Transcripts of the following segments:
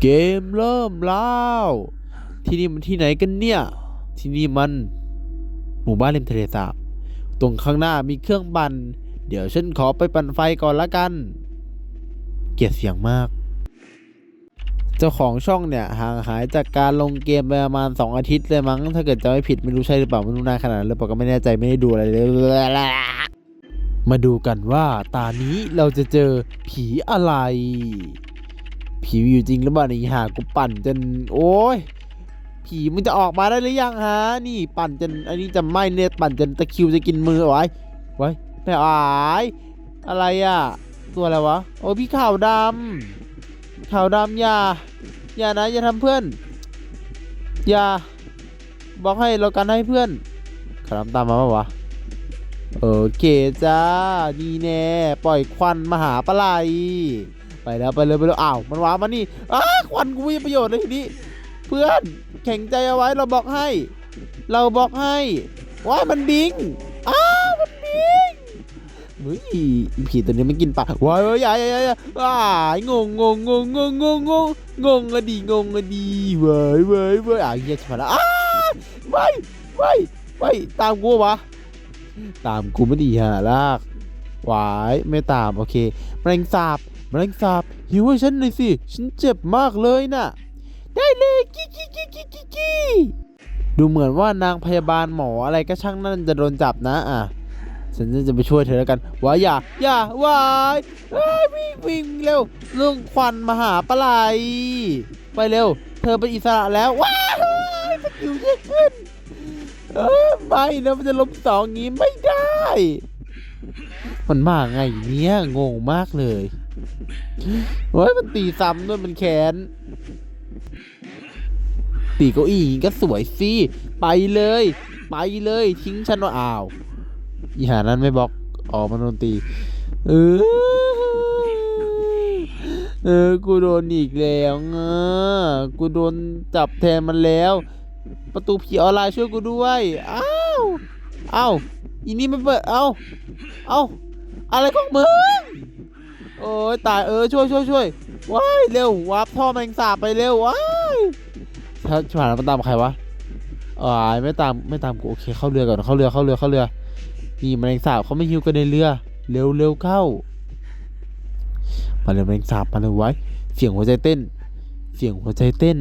เกมเริ่มแล้ว ที่นี่มันที่ไหนกันเนี่ย ที่นี่มันหมู่บ้านริมทะเลสาบ ตรงข้างหน้ามีเครื่องปั่นเดี๋ยวฉันขอไปปั่นไฟก่อนละกัน เกลียดเสียงมาก เจ้าของช่องเนี่ยห่างหายจากการลงเกมไปประมาณ 2 อาทิตย์เลยมั้ง ถ้าเกิดจะไม่ผิดไม่รู้ใช่หรือเปล่าไม่รู้นานขนาดนั้นหรือเปล่าก็ไม่แน่ใจไม่ได้ดูอะไรเลยมาดูกันว่าตานี้เราจะเจอผีอะไร ผีอยู่จริงหรือเปล่านี่หากูปั่นจนโอ้ยผีมึงจะออกมาได้หรือยังฮะนี่ปั่นจนอันนี้จะไหมเนี่ยปั่นจนตะคิวจะกินมือไว้ไว้ไม่อายอะไรอะตัวอะไรวะโอ้พี่ขาวดำขาวดำอย่าอย่านะอย่าทำเพื่อนอย่าบอกให้เรากันให้เพื่อนขาวดำตามมาปะวะโอเคจ้านี่แน่ปล่อยควันมาหาปลาไหล ไปแล้วไปเลยไปเลยอ้าวมันว้ามานี่อ้าควันกูมีประโยชน์เลยทีนี้ เพื่อนแข็งใจเอาไว้เราบอกให้ เราบอกให้ว่ามันบิงอ้ามันบิงเฮ้ยอีผีตัวนี้มันกินปลาว้ายอย่าอย่าย่าอย่าอ้ายงงงงงงงงงงงงอะดีงงอะดีเว้ยเว้ยเว้ยอะเฮียชิบหายแล้วอ้าไม่ไม่ไม่ตามกูวะตามกูไม่ดีฮะลาก วายไม่ตามโอเคแมลงสาบแมลงสาบหิวให้ฉันหน่อยสิ ฉันเจ็บมากเลยน่ะ ได้เลยกี้กี้กี้กี้กี้กี้ดูเหมือนว่านางพยาบาลหมออะไรก็ช่างนั่นจะโดนจับนะอะฉันจะไปช่วยเธอแล้วกันวายอย่าอย่าวายเอ้ยวิ่งวิ่งเร็วเรื่องควันมาหาปลาไหลไปเร็ว เธอเป็นอิสระแล้วว้ายสกิลเยอะขึ้นเออไม่นะมันจะลบสองงี้ไม่ได้ มันมาไงเนี่ยงงมากเลยเฮ้ยมันตีซ้ำด้วยมันแขนตีเก้าอี้ก็สวยสิไปเลย ไปเลย ทิ้งฉันว่าอ้าวอีหานั้นไม่บล็อกออกมาโดนตีเออเออ กูโดนอีกแล้วอะกูโดนจับแทนมันแล้ว ประตูผีออนไลน์ช่วยกูด้วย อ้าว อ้าวอีนี่ไม่เปิด เอ้าเอ้า อะไรของมึงโอ้ยตายเออช่วยช่วยช่วยว้ายเร็ววาร์ปท่อแมงสาบไปเร็วว้ายถ้าผ่านมันตามใครวะอ่ายไม่ตามไม่ตามกูโอเคเข้าเรือก่อนเข้าเรือเข้าเรือเข้าเรือนี่แมลงสาบเขาไม่ฮิวกันในเรือ เร็วเร็วเข้ามาเร็วแมลงสาบมาเลยไว้ เสียงหัวใจเต้น เสียงหัวใจเต้น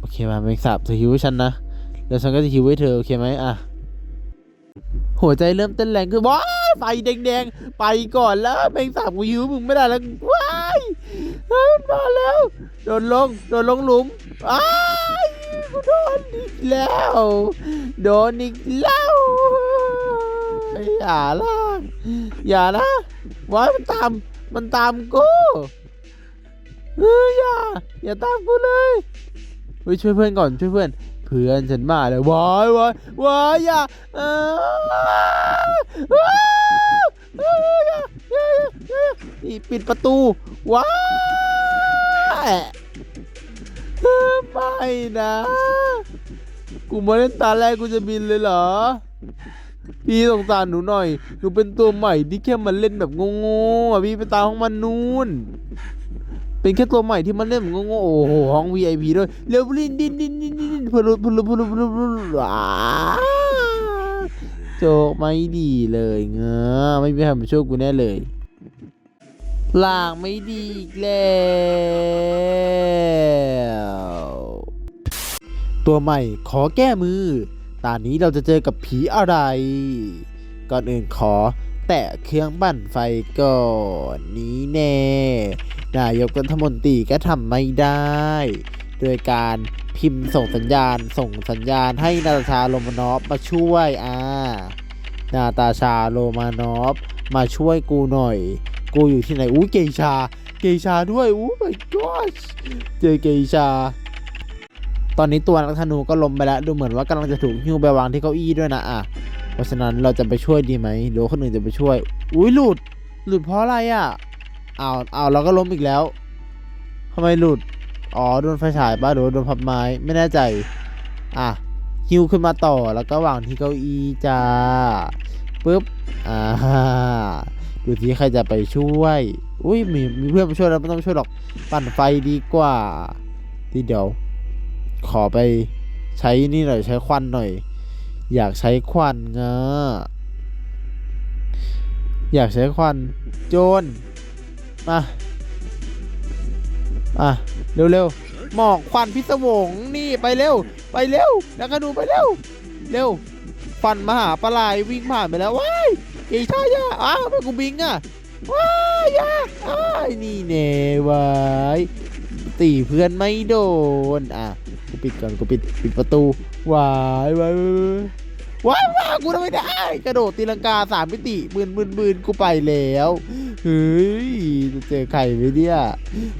โอเคมาแมลงสาบเธอฮิวให้ฉันนะแล้วฉันก็จะฮิวให้เธอโอเคไหมอะหัวใจเริ่มเต้นแรงขึ้นว้า ไฟแดงๆ ไปก่อนแล้วแมงสาบกูหิวมึงไม่ได้แล้วว้ายมันมาแล้ว โดนลง โดนลงหลุมอ้ายกูโดนอีกแล้ว โดนอีกแล้วอย่าล่างอย่านะว้ายมันตาม มันตามกูเฮ้ยอย่า อย่าตามกูเลยเฮ้ยช่วยเพื่อนก่อนช่วยเพื่อน พื่อนฉันมาแล้วว้ายว้ายว้ายว้ายอย่านี่ปิดประตูว้ายไม่นะ กูมาเล่นตาแรกกูจะบินเลยเหรอ พี่สงสารหนูหน่อย หนูเป็นตัวใหม่ที่แค่มาเล่นแบบงงๆอะพี่ไปตามห้องมันนู่นเป็นแค่ตัวใหม่ที่มันเล่นแบบงงๆโอ้โหห้อง VIP ด้วย เร็วดินดินดินดินดิน พลุพลุพลุพลุพลุว้าโจกไม่ดีเลยเงอไม่มีใครมาช่วยกูแน่เลยลางไม่ดีอีกแล้วตัวใหม่ขอแก้มือ ตอนนี้เราจะเจอกับผีอะไร ก่อนอื่นขอแตะเครื่องปั่นไฟก่อนนี้แน่ นายกรัฐมนตรีก็ทำไม่ได้ โดยการพิมพ์ส่งสัญญาณ ส่งสัญญาณให้นาตาชาโรมานอฟมาช่วยอ่านาตาชาโรมานอฟมาช่วยกูหน่อย กูอยู่ที่ไหนอู้เกชา เกชาด้วยอู้ my gosh เจอเกชา ตอนนี้ตัวนักธนูก็ล้มไปแล้ว ดูเหมือนว่ากำลังจะถูกหิ้วไปวางที่เก้าอี้ด้วยนะอะเพราะฉะนั้นเราจะไปช่วยดีไหมหรือคนอื่นจะไปช่วย อุ้ยหลุด หลุดเพราะอะไรอะอ้าวอ้าวเราก็ล้มอีกแล้วทำไมหลุด อ๋อโดนไฟฉายป่ะหรือโดนพับไม้ไม่แน่ใจ อะฮิวขึ้นมาต่อแล้วก็วางที่เก้าอี้จ้าปึ๊บอ่าดูทีใครจะไปช่วย อุ้ยมีมีเพื่อนมาช่วยแล้วไม่ต้องช่วยหรอกปั่นไฟดีกว่าทีเดียว ขอไปใช้นี่หน่อยใช้ควันหน่อย อยากใช้ควันเงะอยากใช้ควันโจนมา อะเร็วๆหมอกควันพิศวงนี่ไปเร็ว ไปเร็วนักกระดูไปเร็ว เร็วควันมหาปลายวิ่งผ่านไปแล้วว้ายกีชายาอ้าวทำไมกูบิงอะว้ายยาอ้ายนี่เน่วายตีเพื่อนไม่โดนอะกูปิดก่อนกูปิดปิดประตูว้ายวายวายว้ายกูทำไม่ได้กระโดดตีลังกาสามมิติบืนบืนบืนกูไปแล้ว เฮ้ยจะเจอใครไหมเนี่ย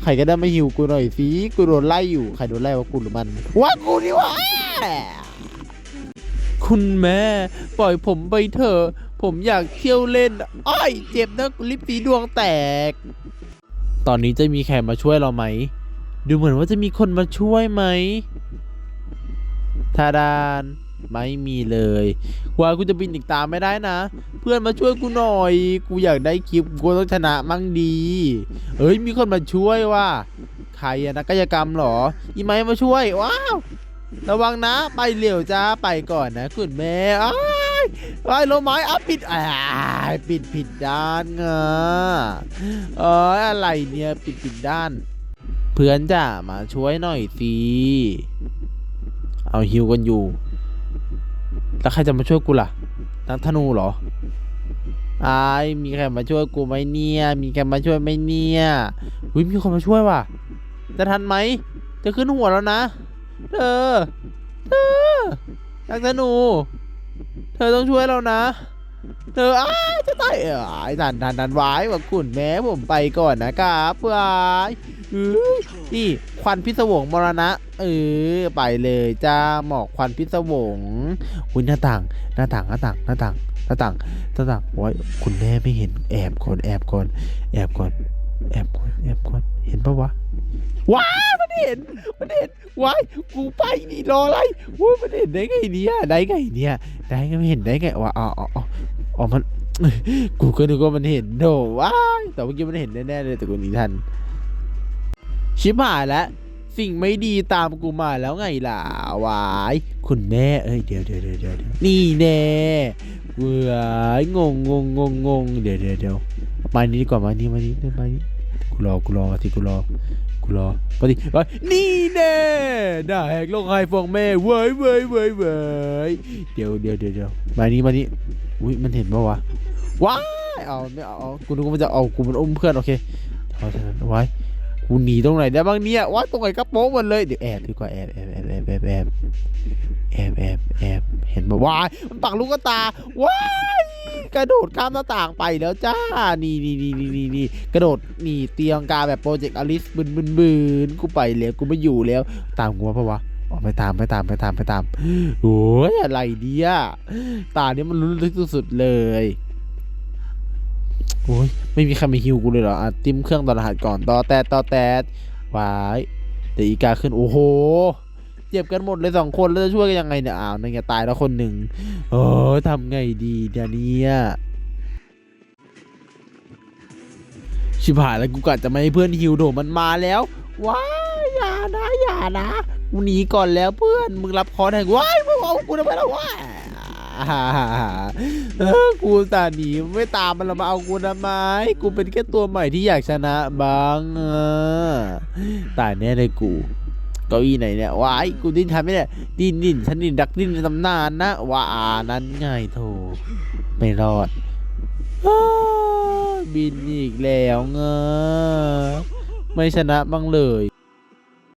ใครก็ได้มาหิวกูหน่อยสิกูโดนไล่อยู่ใครโดนไล่วะกูหรือมันว่ากูนี่วะคุณแม่ ปล่อยผมไปเถอะผมอยากเที่ยวเล่นอ้อยเจ็บนะลิปสีดวงแตก ตอนนี้จะมีใครมาช่วยเราไหม ดูเหมือนว่าจะมีคนมาช่วยไหมทาดาน ไม่มีเลยว่ากูจะบินอีกตามไม่ได้นะ เพื่อนมาช่วยกูหน่อย กูอยากได้คลิปกูต้องชนะมั่งดี เอ้ยมีคนมาช่วยว่ะใครอะนักกายกรรมเหรอ อีไม้มาช่วย ว้าว ระวังนะ ไปเร็วจ้าไปก่อนนะคุณแม่อ้ายอ้ายลมไม้อะปิดอ้ายปิดผิดด้านไงเอ้ยอะไรเนี่ยปิดผิดด้าน เพื่อนจ้ามาช่วยหน่อยสิเอาฮิวกันอยู่ แล้วใครจะมาช่วยกูล่ะนักธนูเหรอไอายมีใครมาช่วยกูไหมเนี่ย มีใครมาช่วยไหมเนี่ยอุ้ยมีคนมาช่วยว่ะ จะทันไหม จะขึ้นหัวแล้วนะ เธอ เธอนักธนู เธอต้องช่วยเรานะ เธออ้าจะตายเอ้ยดันดันดันไว้ว่าคุณแม่ผมไปก่อนนะครับเพื่อ นี่ควันพิศวงมรณะ เออไปเลยจ้าหมอกควันพิศวงคุณหน้าต่างหน้าต่างหน้าต่างหน้าต่างหน้าต่างหน้าต่างโอ้ยคุณแม่ไม่เห็นแอบก่อนแอบก่อนแอบก่อนแอบก่อนแอบก่อนเห็นปะวะว้ามันเห็นมันเห็นว้ายกูไปนี่รออะไรว้ยมันเห็นได้ไงเนี่ยได้ไงเนี่ยได้ไงไม่เห็นได้ไงวะอ๋ออ๋ออ๋ออ๋อมันกูก็นึกว่ามันเห็นโดว้ายแต่เมื่อกี้มันเห็นแน่ๆเลยแต่กูหนีทัน ชิบหายแล้วสิ่งไม่ดีตามกูมาแล้วไงล่ะวายคุณแม่เอ้ยเดี๋ยวเดี๋ยวเดี๋ยวนี่แน่เว้ยงงงงงงงเดี๋ยวเดี๋ยวเดี๋ยวมานี้ดีกว่ามานี้มานี้เดินมานี้กูรอกูรอสิกูรอกูรอปฏิเฮ้ยนี่แน่ด้าแหกโลกไฮฟองแม่เว้ยเว้ยเว้ยเว้ยเดี๋ยวเดี๋ยวเดี๋ยวเดี๋ยวมานี้มานี้อุ้ยมันเห็นปะวะว้ายเอาไม่เอากูนึกว่ามันจะเอากูมันอุ้มเพื่อนโอเคเอาเถอะไว้ กูหนีตรงไหนได้บ้างเนี่ยว้าตรงไหนก็โป๊ะหมดเลยเดี๋ยวแอบดีกว่าแอบแอบแอบแอบแอบแอบแอบแอบแอบเห็นปะว้ายมันปักลูกตาว้ายกระโดดข้ามหน้าต่างไปแล้วจ้านี่นี่นี่นี่นี่นี่กระโดดหนีเตียงกาแบบโปรเจกต์อลิสบึนบึนบึนกูไปแล้วกูไม่อยู่แล้ว ตามกูมาปะวะอ๋อไม่ตามไม่ตามไม่ตามไม่ตามโอ้ยอะไรเดียตาเนี้ยมันลุ้นลึกสุดๆเลย โอ้ยไม่มีใครมาฮิวกูเลยเหรออะติ้มเครื่องต่อรหัสก่อนต่อแตดต่อแตดวายเดี๋ยวอีกาขึ้นโอ้โหเจ็บกันหมดเลยสองคนแล้วจะช่วยกันยังไงเนี่ยอ้าวนั่นไงตายแล้วคนหนึ่งเออทำไงดีเดี๋ยวนี้ชิบหายแล้วกูกะจะไม่ให้เพื่อนฮิวโดมันมาแล้วว้ายอย่านะอย่านะกูหนีก่อนแล้วเพื่อนมึงรับคอแทนว้ายมึงเอากูทำไมล่ะว้าย กูตาหนีไม่ตามมันแล้วมาเอากูทำไมกูเป็นแค่ตัวใหม่ที่อยากชนะบ้างอะตายแน่เลยกูเก้าอี้ไหนเนี่ยวายกูดิ้นทำไม่ได้ดิ้นดิ้นฉันดิ้นดักดิ้นในตำนานนะว่าอานั้นไงโถไม่รอดบินอีกแล้วเงอไม่ชนะบ้างเลย